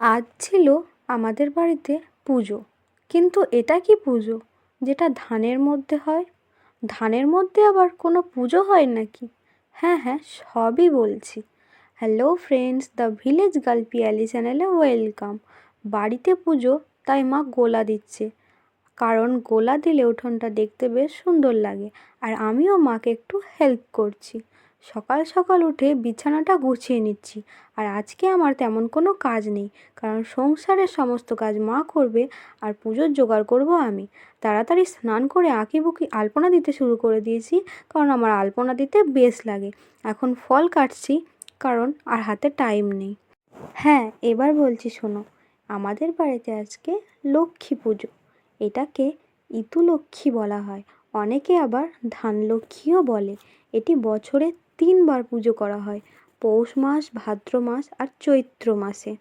আজ ছিল আমাদের বাড়িতে পুজো। কিন্তু এটা কি পুজো? যেটা ধানের মধ্যে হয়? ধানের মধ্যে আবার কোনো পুজো হয় নাকি? হ্যাঁ হ্যাঁ সবই বলছি। Hello friends the village girl Piyali চ্যানেলে ওয়েলকাম বাড়িতে পুজো, তাই মা গোলা দিচ্ছে। কারণ গোলা দিলে উঠোনটা দেখতে বেশ সুন্দর লাগে আর আমিও মাকে একটু হেল্প করছি। সকাল সকাল উঠে বিছানাটা গুছিয়ে নিচ্ছি আর আজকে আমার তেমন কোনো কাজ নেই কারণ সংসারের সমস্ত কাজ মা করবে আর পুজোর জোগাড় করব আমি। তাড়াতাড়ি স্নান করে আঁকিবুকি আলপনা দিতে শুরু করে দিয়েছি কারণ আমার আলপনা দিতে বেশ লাগে। এখন ফল কাটছি কারণ আর হাতে টাইম নেই। হ্যাঁ এবার বলছি শোনো, আমাদের বাড়িতে আজকে লক্ষ্মী পুজো। এটাকে ইতু লক্ষ্মী বলা হয়। অনেকে আবার ধানলক্ষ্মীও বলে। এটি বছরে তিনবার পুজো করা হয়। পৌষ মাস, ভাদ্র মাস আর চৈত্র মাসে।